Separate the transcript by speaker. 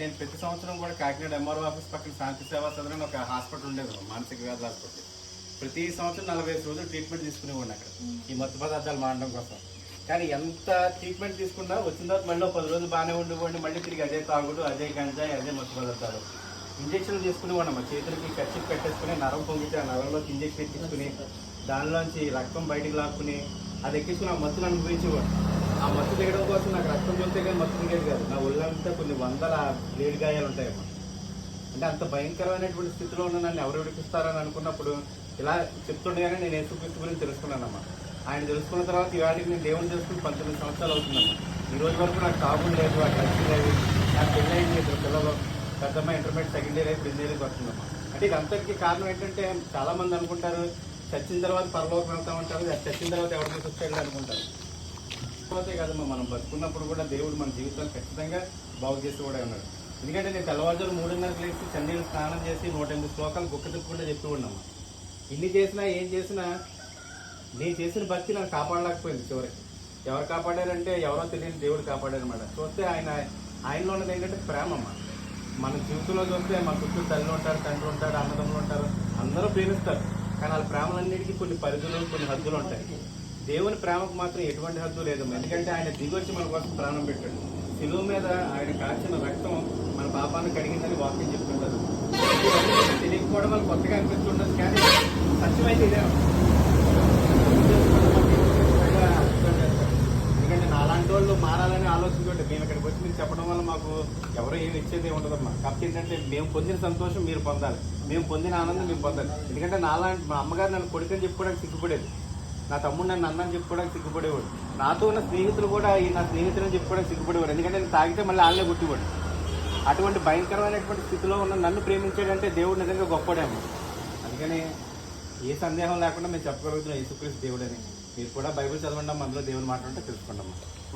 Speaker 1: నేను ప్రతి సంవత్సరం కూడా కాకినాడ ఎంఆర్ఓ ఆఫీస్ పక్కన శాంతి సేవా సదనం ఒక హాస్పిటల్ ఉండేది మానసిక వ్యాధుల హాస్పిటల్. ప్రతి సంవత్సరం నలభై ఐదు రోజులు ట్రీట్మెంట్ తీసుకునేవాడిని అక్కడ. ఈ మత్తు పదార్థాలు మానడం కోసం. కానీ ఎంత ట్రీట్మెంట్ తీసుకున్నా వచ్చిన తర్వాత మళ్ళీ పది రోజులు బాగానే ఉండిపోండి మళ్ళీ తిరిగి అదే తాగుడు అదే గంజాయి అదే మత్తు పదార్థాలు. ఇంజక్షన్లు తీసుకునేవాడు మా చేతులకి ఖర్చు పెట్టేసుకుని నరం పొంగితే ఆ నరంలోకి ఇంజక్షన్ తీసుకుని దానిలోంచి రక్తం బయటకు లాక్కుని అది ఎక్కించుకుని ఆ మత్తులు అనుభవించేవాడు ఆ మత్తు దిగడం కోసం నాకు రక్తం చూస్తే కానీ మత్తు దిగేది కాదు. నా ఒళ్ళంతా కొన్ని వందల లేడి గాయాలు ఉంటాయమ్మా అంటే అంత భయంకరమైనటువంటి స్థితిలో ఉన్న నన్ను ఎవరు విడిపిస్తారని అనుకున్నప్పుడు ఇలా చెప్తుండగానే నేను యేసుక్రీస్తు గురించి తెలుసుకున్నానమ్మా ఆయన తెలుసుకున్న తర్వాత ఇవాటికి నేను దేవుని తెలుసుకుని పంతొమ్మిది సంవత్సరాలు అవుతుందమ్మా ఈ రోజు వరకు నాకు తాగుడు లేదు ఆ డ్రగ్స్ లేదు నాకు పెళ్ళి ఇద్దరు పిల్లలు పెద్దమ్మ ఇంటర్మీడియట్ సెకండ్ ఇయర్ అయిపోయి ఇంజనీరింగ్ వస్తుందమ్మా అంటే ఇది కారణం ఏంటంటే చాలామంది అనుకుంటారు చచ్చిన తర్వాత పరలోకం వెళ్తామంటారు చచ్చిన తర్వాత ఎవరికి తీసుకొచ్చాడు అనుకుంటారు. పోతే కాదమ్మా మనం బతుకున్నప్పుడు కూడా దేవుడు మన జీవితాలు ఖచ్చితంగా బాగు చేసి కూడా ఉన్నాడు. ఎందుకంటే నేను తెల్లవారుజాలు మూడున్నరకు లేచి చెన్నీళ్ళు స్నానం చేసి నూట ఎనిమిది శ్లోకాలు గుక్క తిప్పకుండా చెప్తూ ఉన్నాము ఇన్ని చేసినా ఏం చేసినా నేను చేసిన భక్తి నన్ను కాపాడలేకపోయింది చివరికి. ఎవరు కాపాడారంటే ఎవరో తెలియని దేవుడు కాపాడారనమాట చూస్తే ఆయన ఆయనలో ఉన్నది ఏంటంటే ప్రేమమ్మ. మన జీవితంలో చూస్తే మన చుట్టూ తల్లి ఉంటారు తండ్రి ఉంటారు అన్నదమ్ములు ఉంటారు అందరూ ప్రేమిస్తారు. కానీ వాళ్ళ ప్రేమలన్నిటికీ కొన్ని పరిధులు కొన్ని హద్దులు ఉంటాయి. దేవుని ప్రేమకు మాత్రం ఎటువంటి హద్దు లేదు. ఎందుకంటే ఆయన దిగొచ్చి మన కోసం ప్రాణం పెట్టాడు. సిలువ మీద ఆయన కాచిన రక్తం మన పాపాన్ని కడిగిందని వాక్యం చెప్తుంటారు తెలియకపోవడం వల్ల కొత్తగా అనిపిస్తుండదు కానీ సత్యమైతే ఇదే. ఎందుకంటే నాలాంటి వాళ్ళు మారాలని ఆలోచించుకుంటే మేము ఇక్కడికి వచ్చి మీరు చెప్పడం వల్ల మాకు ఎవరో ఏమి ఇచ్చేది ఉండదమ్మా కాబట్టి ఏంటంటే మేము పొందిన సంతోషం మీరు పొందాలి. మేము పొందిన ఆనందం మేము పొందాలి. ఎందుకంటే నాలాంటి మా అమ్మగారు నన్ను కొడుకని చెప్పుకోవడానికి సిగ్గుపడేది. నా తమ్ముడు నన్ను అన్నని చెప్పుకోవడానికి సిగ్గుపడేవాడు. నాతో ఉన్న స్నేహితులు కూడా ఈ నా స్నేహితులను చెప్పుకోవడానికి సిగ్గుపడేవాడు. ఎందుకంటే నేను తాగితే మళ్ళీ వాళ్ళనే గుట్టివాడు అటువంటి భయంకరమైనటువంటి స్థితిలో ఉన్న నన్ను ప్రేమించాడంటే దేవుడు నిజంగా గొప్పడేమో అందుకని ఏ సందేహం లేకుండా మేము చెప్పగలుగుతున్నాం యేసుక్రీస్తు దేవుడని. మీరు కూడా బైబిల్ చదవండి అందులో దేవుని మాట ఉంటే తెలుసుకోండి